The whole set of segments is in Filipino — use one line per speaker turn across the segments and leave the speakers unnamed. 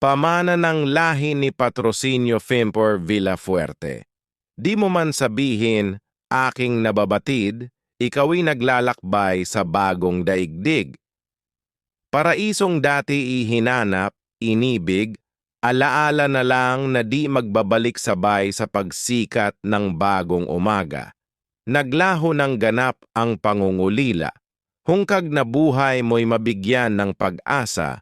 pamana ng lahi ni Patrocinio Fimpor Villafuerte. Di mo man sabihin, aking nababatid, ikaw'y naglalakbay sa bagong daigdig. Paraisong dati ihinanap, inibig, alaala na lang na di magbabalik sabay sa pagsikat ng bagong umaga. Naglaho ng ganap ang pangungulila. Hungkag na buhay mo'y mabigyan ng pag-asa,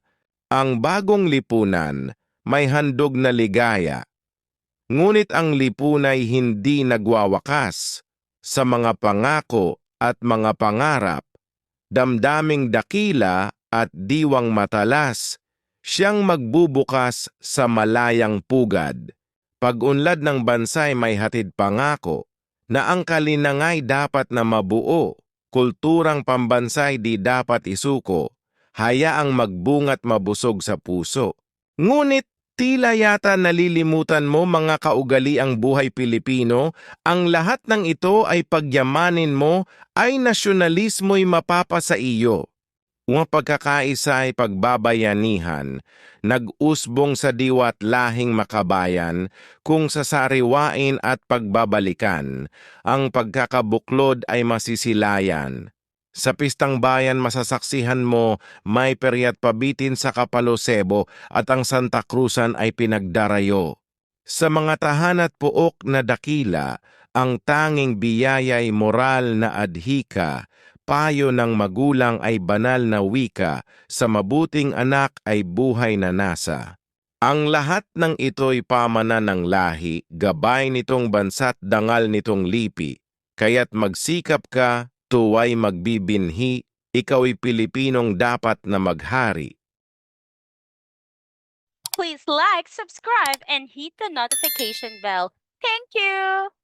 ang bagong lipunan may handog na ligaya. Ngunit ang lipunay hindi nagwawakas sa mga pangako at mga pangarap, damdaming dakila at diwang matalas, siyang magbubukas sa malayang pugad. Pag-unlad ng bansay may hatid pangako na ang kalinangay dapat na mabuo, kulturang pambansay di dapat isuko, hayaang magbungat mabusog sa puso. Ngunit tila yata nalilimutan mo mga kaugali ang buhay Pilipino, ang lahat ng ito ay pagyamanin mo ay nasyonalismo'y mapapa sa iyo. Ang pagkakaisa ay pagbabayanihan, nag-usbong sa diwat lahing makabayan, kung sasariwain at pagbabalikan, ang pagkakabuklod ay masisilayan. Sa pistang bayan masasaksihan mo may peryat pabitin sa Kapalosebo at ang Santa Cruzan ay pinagdarayo. Sa mga tahan at puok na dakila, ang tanging biyaya'y moral na adhika, payo ng magulang ay banal na wika, sa mabuting anak ay buhay na nasa. Ang lahat ng ito'y pamana ng lahi, gabay nitong bansa't dangal nitong lipi. Kaya't magsikap ka, tuway magbibinhi, ikaw'y Pilipinong dapat na maghari.
Please like, subscribe, and hit the notification bell. Thank you!